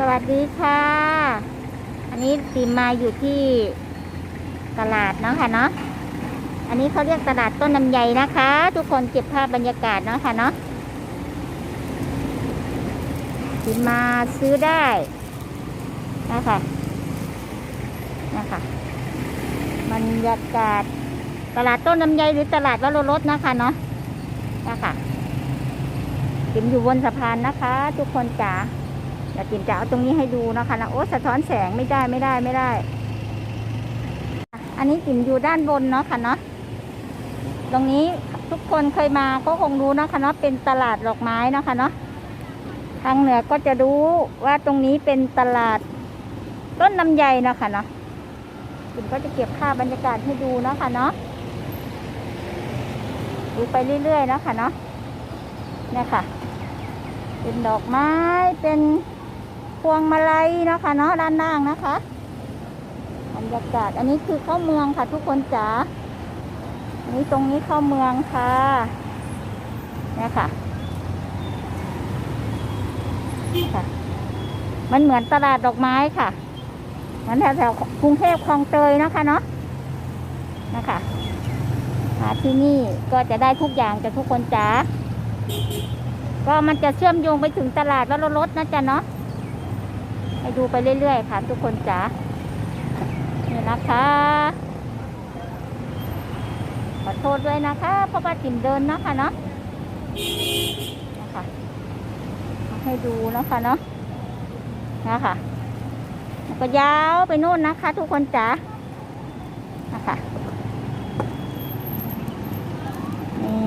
สวัสดีค่ะ อันนี้ติมมาอยู่ที่ตลาดเนาะค่ะเนาะ อันนี้เขาเรียกตลาดต้นลำไยนะคะ ทุกคนเก็บภาพบรรยากาศเนาะค่ะเนาะติมมาซื้อได้นะคะนะคะบรรยากาศตลาดต้นลำไยหรือตลาดวโรรสนะคะเนาะนะคะติมอยู่บนสะพานนะคะ ทุกคนจ๋า เดี๋ยวจิมจะเอาตรงนี้ให้ดูนะคะนะโอ้สะท้อนแสงไม่ได้ไม่ได้ไม่ได้ อันนี้จิมอยู่ด้านบนเนาะค่ะเนาะตรงนี้ทุกคนเคยมาก็คงรู้นะคะเนาะเป็นตลาดดอกไม้นะค่ะเนาะทางเหนือก็จะรู้ว่าตรงนี้เป็นตลาดต้นลำไยนะค่ะเนาะจิมก็จะเก็บภาพบรรยากาศให้ดูนะค่ะเนาะดูไปเรื่อยๆนะค่ะเนาะเนี่ยค่ะ เป็นดอกไม้เป็น วงมาลัยนะคะเนาะด้านล่างนะคะบรรยากาศอันนี้คือเข้าเมืองค่ะ ทุกคนจ๋าอันนี้ตรงนี้เข้าเมืองค่ะเนี่ยค่ะค่ะ มันเหมือนตลาดดอกไม้ค่ะเหมือนแถวๆกรุงเทพคลองเตยนะคะเนาะนะคะมาที่นี่ก็จะได้ทุกอย่างจากทุกคนจ๋าก็มันจะเชื่อมโยงไปถึงตลาดแล้วรถนะจ๊ะเนาะ ให้ดูไปเรื่อยๆค่ะ ทุกคนจ๋านี่นะคะ ขอโทษด้วยนะคะเพราะว่าติ่มเดินนะคะเนาะนะคะให้ดูนะคะเนาะนะคะก็ยาวไปโน่นนะคะ ทุกคนจ๋านะคะนี่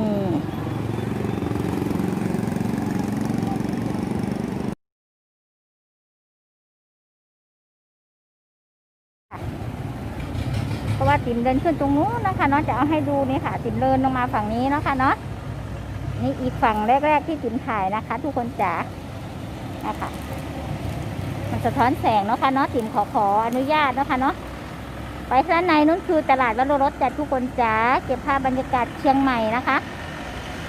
เพราะ ว่าติ่มเดินขึ้นตรงนู้นนะคะเนาะจะเอาให้ดูนี่ค่ะ ติ่มเดินลงมาฝั่งนี้นะคะเนาะนี่อีกฝั่งแรก ๆ ที่ติ่มถ่ายนะคะ ทุกคนจ๋านะคะมันสะท้อนแสงเนาะค่ะเนาะติ่มขอขออนุญาตเนาะค่ะเนาะไปด้านในนู้นคือตลาดวัดโลรถจัดทุกคนจ๋าเก็บภาพบรรยากาศเชียงใหม่นะคะ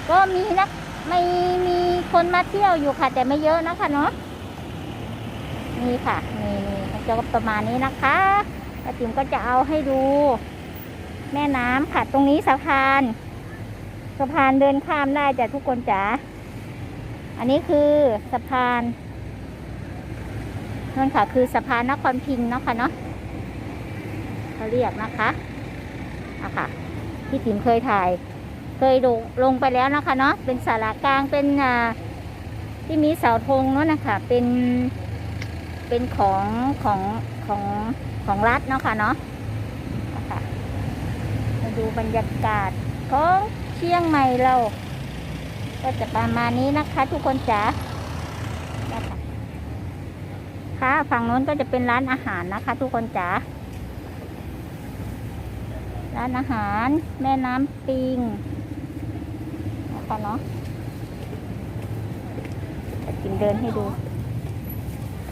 ก็มีนักไม่มีคนมาเที่ยวอยู่ค่ะ แต่ไม่เยอะนะคะเนาะนี่ค่ะนี่จะประมาณนี้นะคะ ป้าติ๋มก็จะเอาให้ดู แม่น้ำค่ะ ตรงนี้สะพาน สะพานเดินข้ามได้จ้ะทุกคนจ๋า อันนี้คือสะพานนั่นค่ะ คือสะพานนครพิงค์เนาะค่ะเนาะเขาเรียกนะคะอะค่ะที่ติ๋มเคยถ่าย เคยลงลงไปแล้วนะคะเนาะเป็นสารากลางเป็นอ่าที่มีเสาธงเนาะนะคะเป็นเป็นของของของ ของรัฐเนาะค่ะเนาะนะคะมาดูบรรยากาศของเชียงใหม่เรา ก็จะประมาณนี้นะคะ ทุกคนจ๋าค่ะฝั่งโน้นก็จะเป็นร้านอาหารนะคะ ทุกคนจ๋าร้านอาหารแม่น้ำปิงนะคะเนาะจะกินเดินให้ดู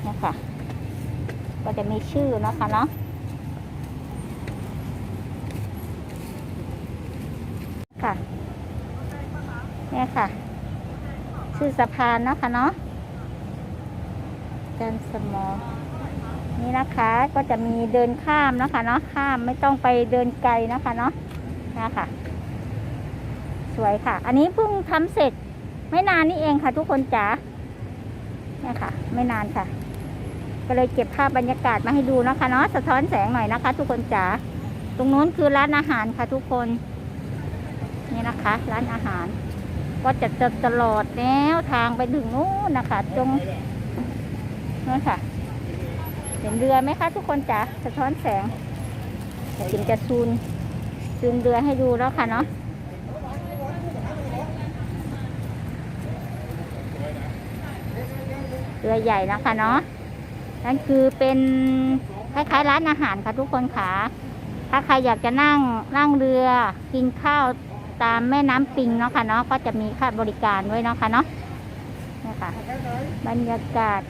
นะคะ ก็จะมีชื่อนะคะเนาะค่ะเนี่ยค่ะ ชื่อสะพานนะคะเนาะจันสมอนี่นะคะก็จะมีเดินข้ามนะคะเนาะข้ามไม่ต้องไปเดินไกลนะคะเนาะนะคะสวยค่ะ อันนี้เพิ่งทำเสร็จ ไม่นานนี่เองค่ะ ทุกคนจ๋าเนี่ยค่ะ ไม่นานค่ะ ก็เลยเก็บภาพบรรยากาศมาให้ดูนะคะเนาะสะท้อนแสงหน่อยนะคะ ทุกคนจ๋าตรงนู้นคือร้านอาหารค่ะทุกคนนี่นะคะ ร้านอาหาร ก็จะจะตลอดแนวทางไปถึงนู้นนะคะตรงนู้นค่ะ เห็นเรือไหมคะ ทุกคนจ๋าสะท้อนแสงเดี๋ยวจิมจะซูนซูมเรือให้ดูแล้วค่ะเนาะเรือใหญ่นะคะเนาะ นั่นคือเป็นคล้ายๆร้านอาหารค่ะทุกคนค่ะ ถ้าใครอยากจะนั่งนั่งเรือกินข้าวตามแม่น้ำปิงเนาะค่ะเนาะก็จะมีค่าบริการด้วยเนาะค่ะเนาะนี่ค่ะ บรรยากาศ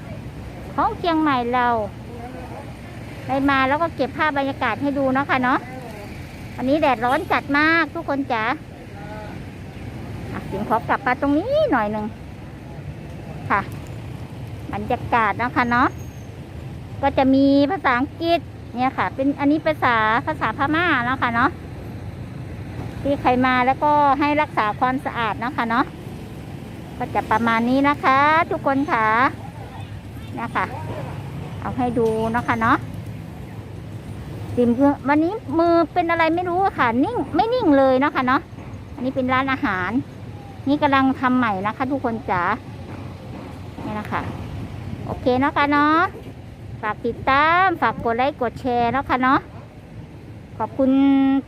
ของเชียงใหม่เราได้มาแล้วก็เก็บภาพบรรยากาศให้ดูเนาะค่ะเนาะวันนี้แดดร้อนจัดมากทุกคนจ๋าอะถึงขอกลับมาตรงนี้หน่อยหนึ่งค่ะ บรรยากาศเนาะค่ะเนาะ ก็จะมีภาษาอังกฤษเนี่ยค่ะ เป็นอันนี้ภาษาภาษาพม่าเนาะค่ะเนาะที่ใครมาแล้วก็ให้รักษาความสะอาดนะค่ะเนาะก็จะประมาณนี้นะคะ ทุกคนค่ะเนี่ยค่ะเอาให้ดูเนาะค่ะเนาะติมมือวันนี้มือเป็นอะไรไม่รู้ค่ะ นิ่งไม่นิ่งเลยเนาะค่ะเนาะอันนี้เป็นร้านอาหาร นี่กำลังทำใหม่นะคะ ทุกคนจ๋าเนี่ยนะคะ โอเคเนาะคะเนาะ ฝากติดตาม ฝากกดไลค์กดแชร์เนาะค่ะเนาะขอบคุณ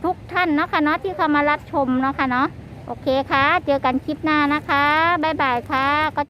ทุกท่านเนาะค่ะเนาะที่เข้ามารับชมเนาะค่ะเนาะโอเคค่ะ เจอกันคลิปหน้านะคะบ๊ายบายค่ะก็